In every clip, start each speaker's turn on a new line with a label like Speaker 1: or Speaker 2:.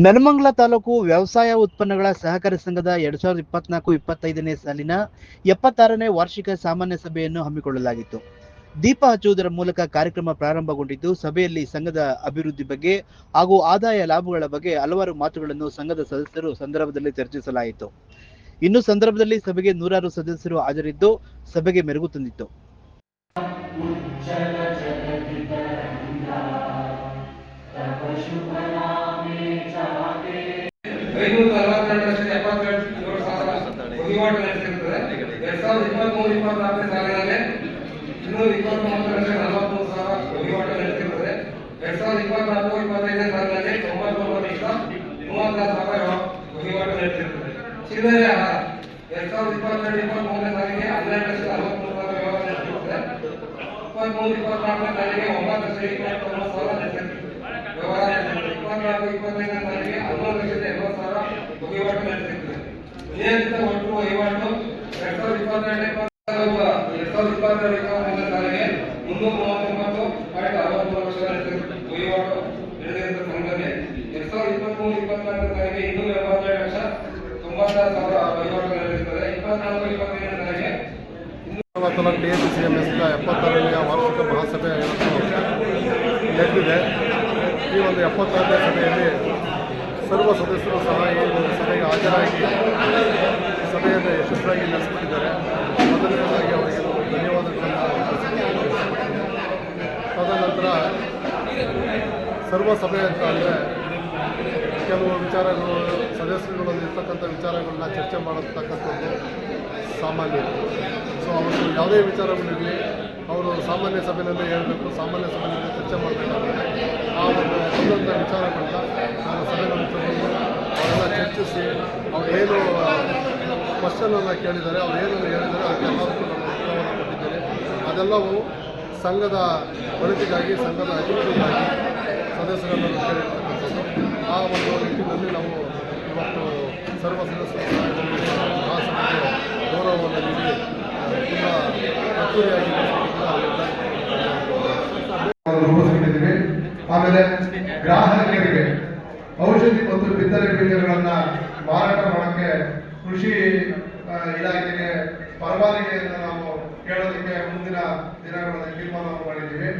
Speaker 1: ನೆಲಮಂಗಲ ತಾಲೂಕು ವ್ಯವಸಾಯ ಉತ್ಪನ್ನಗಳ ಸಹಕಾರಿ ಸಂಘದ ಎರಡ್ ಸಾವಿರದ ಇಪ್ಪತ್ನಾಲ್ಕು ಇಪ್ಪತ್ತೈದನೇ ಸಾಲಿನ ಎಪ್ಪತ್ತಾರನೇ ವಾರ್ಷಿಕ ಸಾಮಾನ್ಯ ಸಭೆಯನ್ನು ಹಮ್ಮಿಕೊಳ್ಳಲಾಗಿತ್ತು. ದೀಪ ಹಚ್ಚುವುದರ ಮೂಲಕ ಕಾರ್ಯಕ್ರಮ ಪ್ರಾರಂಭಗೊಂಡಿದ್ದು, ಸಭೆಯಲ್ಲಿ ಸಂಘದ ಅಭಿವೃದ್ಧಿ ಬಗ್ಗೆ ಹಾಗೂ ಆದಾಯ ಲಾಭಗಳ ಬಗ್ಗೆ ಹಲವಾರು ಮಾತುಗಳನ್ನು ಸಂಘದ ಸದಸ್ಯರು ಸಂದರ್ಭದಲ್ಲಿ ಚರ್ಚಿಸಲಾಯಿತು. ಇನ್ನು ಸಂದರ್ಭದಲ್ಲಿ ಸಭೆಗೆ ನೂರಾರು ಸದಸ್ಯರು ಹಾಜರಿದ್ದು, ಸಭೆಗೆ ಮೆರುಗು ತಂದಿತ್ತು.
Speaker 2: ಸಾವಿರದ ಇಪ್ಪತ್ಮೂರು ಇಪ್ಪತ್ನಾಲ್ಕನೇ ಸಾಲಿನಲ್ಲಿ ಇನ್ನೂರ ಇಪ್ಪತ್ತೊಂಬತ್ತು ಲಕ್ಷದ ನಲವತ್ಮೂರು ಸಾವಿರ ವಹಿವಾಟು ನಡೆಸಿರುತ್ತದೆ. ಎರಡ್ ಸಾವಿರದ ಇಪ್ಪತ್ನಾಲ್ಕು, ಇಪ್ಪತ್ತೈದನೇ ಸಾಲಿನಲ್ಲಿ ತೊಂಬತ್ತೊಂಬತ್ತು ಲಕ್ಷ ಮೂವತ್ತಾರು ಸಾವಿರ ವಹಿವಾಟು ನಡೆಸಿರುತ್ತದೆ. ಚಿಲ್ಲರೆ ಆಹಾರ. ಎರಡ್ ಸಾವಿರದ ಇಪ್ಪತ್ತೆರಡು ಇಪ್ಪತ್ಮೂರನೇ ಸಾಲಿಗೆ ಹನ್ನೆರಡು ಲಕ್ಷದ ಅರವತ್ಮೂರು ಸಾವಿರ ವ್ಯವಹಾರ ನಡೆಸಿರುತ್ತದೆ. ಇಪ್ಪತ್ಮೂರು ಇಪ್ಪತ್ನಾಲ್ಕನೇ ಸಾಲಿಗೆ ಒಂಬತ್ತು ಲಕ್ಷದ ಇಪ್ಪತ್ತೊಂಬತ್ತು ಸಾವಿರ ನಡೆಸಿರುತ್ತದೆ. ವ್ಯವಹಾರ ನಡೆಸಿರುತ್ತದೆ. ಇಪ್ಪತ್ನಾಲ್ಕು ಇಪ್ಪತ್ತೈದನೇ ಸಾಲಿಗೆ ಹನ್ನೊಂದು ಲಕ್ಷದ ಎಂಬತ್ತು ಸಾವಿರ ವಹಿವಾಟು ನಡೆಸಿರುತ್ತದೆ. ನಿಯಂತ್ರಿತ ಒಟ್ಟು ವಹಿವಾಟು ಎರಡ್ ಸಾವಿರದ ಇಪ್ಪತ್ತೆರಡು ಇಪ್ಪತ್ನಾಲ್ಕು ಇಪ್ಪತ್ತೆರಡು ಇಪ್ಪತ್ಮೂರನೇ ಸಾಲಿಗೆ ಮುನ್ನೂರ ಮೂವತ್ತೊಂಬತ್ತು ಪಾಯಿಂಟ್ ಅರವತ್ಮೂರು ಲಕ್ಷ ಇನ್ನೂರ ಎಂಬತ್ತೆರಡು ಲಕ್ಷ ತೊಂಬತ್ತಾರು ಸಾವಿರ ವಹಿವಾಟು ನಡೆದಿರುತ್ತದೆ ಇಪ್ಪತ್ನಾಲ್ಕು
Speaker 3: ಎಪ್ಪತ್ತಾರನೆಯ ವಾರ್ಷಿಕ ಮಹಾಸಭೆ ನಡೆದಿದೆ ಈ ಒಂದು ಎಪ್ಪತ್ತಾರನೇ ಸಭೆಯಲ್ಲಿ ಸರ್ವ ಸದಸ್ಯರು ಸಹ ಈ ಒಂದು ಸಭೆಗೆ ಹಾಜರಾಗಿ ಸಭೆಯನ್ನು ಯಶಸ್ವಿಯಾಗಿ ನಡೆಸಿಕೊಂಡಿದ್ದಾರೆ ಮೊದಲನೇದಾಗಿ ಸರ್ವ ಸಭೆ ಅಂತ ಅಂದರೆ ಕೆಲವು ವಿಚಾರಗಳು, ಸದಸ್ಯರುಗಳಲ್ಲಿ ಇರ್ತಕ್ಕಂಥ ವಿಚಾರಗಳನ್ನ ಚರ್ಚೆ ಮಾಡತಕ್ಕಂಥದ್ದು ಸಾಮಾನ್ಯ ಸೊ ಅವರು ಯಾವುದೇ ವಿಚಾರಗಳಿರಲಿ ಅವರು ಸಾಮಾನ್ಯ ಸಭೆಯಲ್ಲೇ ಹೇಳಬೇಕು, ಸಾಮಾನ್ಯ ಸಭೆಯಲ್ಲಿ ಚರ್ಚೆ ಮಾಡಬೇಕಾಗುತ್ತೆ ಆ ಒಂದು ಒಂದೊಂದು ವಿಚಾರಗಳನ್ನ ನಾನು ಸಭೆಗಳನ್ನು ತಗೊಂಡು ಅವರೆಲ್ಲ ಚರ್ಚಿಸಿ ಏನು ಕ್ವಶನನ್ನು ಕೇಳಿದ್ದಾರೆ, ಅವ್ರು ಏನನ್ನು ಹೇಳಿದ್ದಾರೆ ಅದಕ್ಕೆಲ್ಲದಕ್ಕೂ ನಾನು ಉತ್ತರವನ್ನು ಕೊಟ್ಟಿದ್ದೇನೆ ಅದೆಲ್ಲವೂ ಸಂಘದ ಒಳಿತಿಗಾಗಿ, ಸಂಘದ ಅಭಿವೃದ್ಧಿಗಾಗಿ ಸದಸ್ಯರನ್ನು ಆ ಒಂದು ನಿಟ್ಟಿನಲ್ಲಿ ನಾವು ಇವತ್ತು ಸರ್ವ ಸದಸ್ಯರ ಮಹಾಸಭೆಗೆ ಗೌರವವನ್ನು ನೀಡಿ ತುಂಬ ಅಚ್ಚುರಿಯಾಗಿ
Speaker 4: ಆಮೇಲೆ ಗ್ರಾಹಕರಿಗೆ, ಔಷಧಿ ಮತ್ತು ಬಿತ್ತನೆ ಬೀಜಗಳನ್ನು ಮಾರಾಟ ಮಾಡೋಕ್ಕೆ ಕೃಷಿ ಇಲಾಖೆಗೆ ಪರವಾನಗಿಯನ್ನು ದಿನಗಳಲ್ಲಿ ತೀರ್ಮಾನವನ್ನು ಮಾಡಿದ್ದೀವಿ.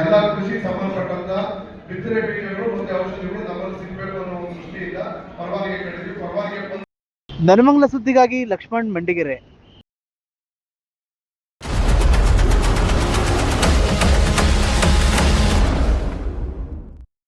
Speaker 4: ಎಲ್ಲ ಕೃಷಿ ಸಂಬಂಧಪಟ್ಟಂತ ಬಿತ್ತನೆ ಬೀಜಗಳು ಮತ್ತೆ ಔಷಧಿಗಳು ನಮ್ಮಲ್ಲಿ ಸಿಗಬೇಕು ಅನ್ನೋ ದೃಷ್ಟಿಯಿಂದ ಪರವಾನಗಿ ಕೇಳಿದ್ವಿ. ಪರವಾನಗಿ
Speaker 1: ನೆಲಮಂಗಲ ಸುದ್ದಿಗಾಗಿ ಲಕ್ಷ್ಮಣ್ ಮಂಡಿಗೆರೆ.